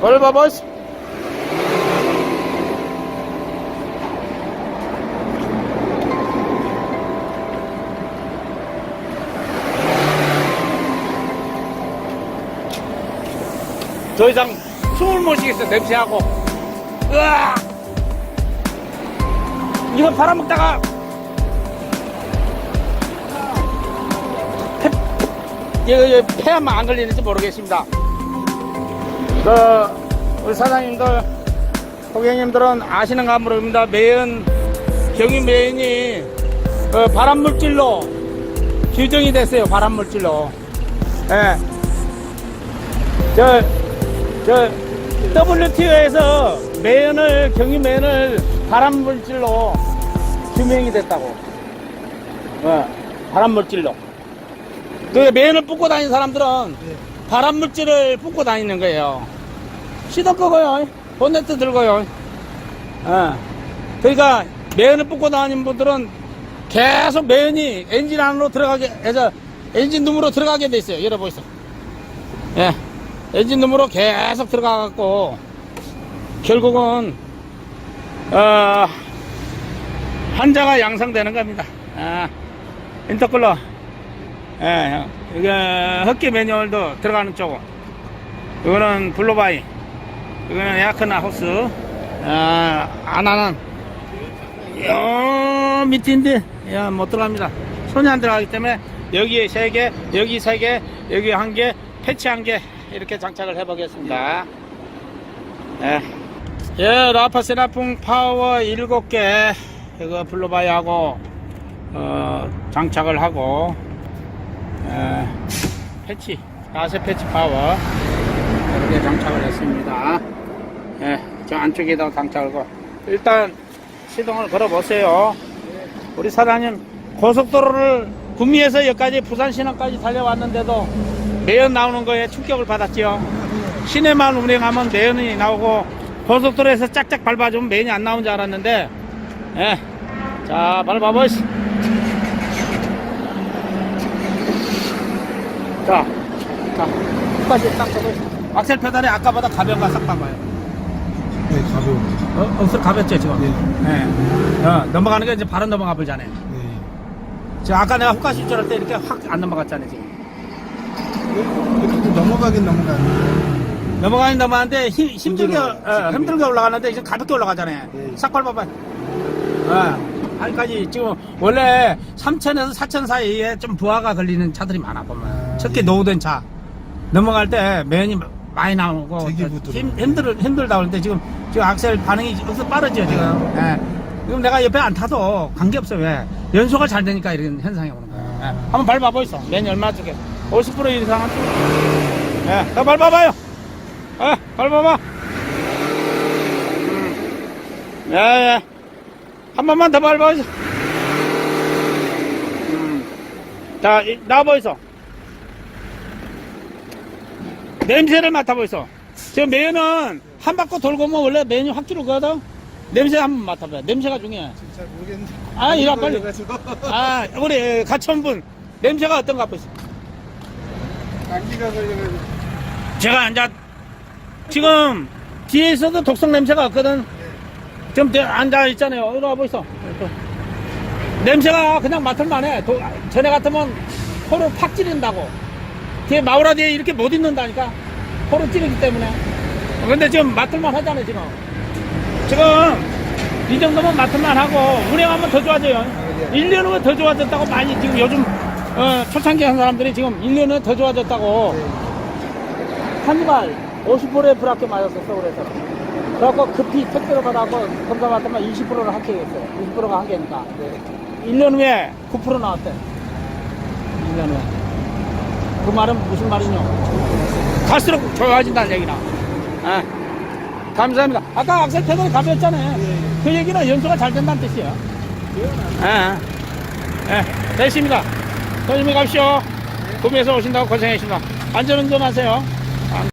뭘 봐봐. 더 이상 숨을 못 쉬겠어, 냄새하고. 으아! 이거 팔아먹다가 폐, 폐만 안 걸리는지 모르겠습니다. 그, 우리 사장님들, 고객님들은 아시는가 모릅니다. 매연, 경유 매연이 어, 발암 물질로 규정이 됐어요. 발암 물질로. 예. 저, 저, WTO에서 매연을, 경유 매연을 발암 물질로 규명이 됐다고. 어, 발암 물질로. 그 매연을 뿜고 다니는 사람들은 발암 물질을 뿜고 다니는 거예요. 시동 끄고요. 본네트 들고요. 어. 그러니까 매연을 뿜고 다니는 분들은 계속 매연이 엔진 안으로 들어가게 해서 엔진 룸으로 들어가게 돼 있어요. 열어보세요. 예. 엔진 룸으로 계속 들어가갖고 결국은 어, 환자가 양상되는 겁니다. 아, 인터쿨러. 예, 이게 흡기 매뉴얼도 들어가는 쪽. 이거는 블로바이. 이거는 에어컨 하우스. 아, 하나는 요 밑인데 야, 못 들어갑니다. 손이 안 들어가기 때문에 여기에 세 개, 여기 세 개, 여기 한 개, 패치 한개 이렇게 장착을 해 보겠습니다. 예, 예 라파 세라풍 파워 7개 이거 블루바이 하고 어, 장착을 하고 예, 패치 가세 패치 파워 이렇게 장착을 했습니다. 예, 저 안쪽에다 장착을 거 일단 시동을 걸어 보세요. 우리 사장님 고속도로를 구미에서 여기까지 부산 신항까지 달려왔는데도 매연 나오는 거에 충격을 받았지요. 시내만 운행하면 매연이 나오고 고속도로에서 짝짝 밟아주면 매연이 안 나오는 줄 알았는데 예. 자 밟아보시 자, 자, 끝까지 딱 잡으시 악셀 페달이 아까보다 가벼운가 싹 봐봐요. 네, 가벼워. 어, 억수로 가볍죠 지금? 네. 예. 어, 넘어가는 게 이제 바로 넘어가 버리잖아요. 네. 지금 아까 내가 후가 실전할 때 이렇게 확 안 넘어갔잖아요 지금. 이렇게 또 넘어가긴 넘어가는데. 넘어가긴 넘어가는데 힘, 힘들게, 힘들어, 어. 힘들게 올라가는데 이제 가볍게 올라가잖아요. 네. 싹 밟아봐. 어, 아직까지 지금 원래 3천에서 4천 사이에 좀 부하가 걸리는 차들이 많아 보면. 아, 특히 예. 노후된 차. 넘어갈 때 매연이 많이 나오고. 힘, 힘들, 힘들다 그러는데 지금, 지금 악셀 반응이 어서 빠르죠 지금. 예. 지금 내가 옆에 안 타도 관계없어요. 왜? 연소가 잘 되니까 이런 현상이 오는 거예요. 예. 한번 밟아보이소. 매연이 얼마 쪽에. 50% 이상은. 예. 더 밟아봐요. 예. 밟아봐. 음. 예, 예. 한 번만 더 밟아보이소. 음. 자, 이- 나와보이소. 냄새를 맡아보이소. 저 매연은 한 바퀴 돌고 오면 원래 매연이 확 줄어거든. 냄새 한번 맡아봐요. 냄새가 중요해. 잘 모르겠는데. 아, 이리 와, 빨리. 아, 우리 같이 온 분. 냄새가 어떤가 보이소. 감기가 걸려가지고. 제가 이제 지금 뒤에 있어도 독성 냄새가 없거든. 지금 대- 앉아 있잖아요. 이리 와 보이소. 냄새가 그냥 맡을만 해. 도- 전에 같으면 코를 팍 찌른다고. 뒤에 마우라 뒤에 이렇게 못 있는다니까. 코를 찌르기 때문에. 근데 지금 맡을만 하잖아요, 지금. 지금 이 정도면 맡을만 하고 운행하면 더 좋아져요. 1년 후에 더 좋아졌다고 많이 지금 요즘 어, 초창기 한 사람들이 지금 1년 후에 더 좋아졌다고 한발 50%의 불합계 맞았어 서울에서 그래갖고 급히 택배로 받아갖고 검사 받더만 20%를 합격했어요 20%가 한계니까 1년 후에 9% 나왔대 1년 후에 그 말은 무슨 말이냐? 갈수록 좋아진다는 얘기나. 아, 감사합니다. 아까 악셀 페달이 가벼웠잖아요. 그 얘기는 연소가 잘 된다는 뜻이에요. 아, 예, 됐습니다. 조심히 가십시오. 구미에서 오신다고 고생하셨습니다. 안전운전 하세요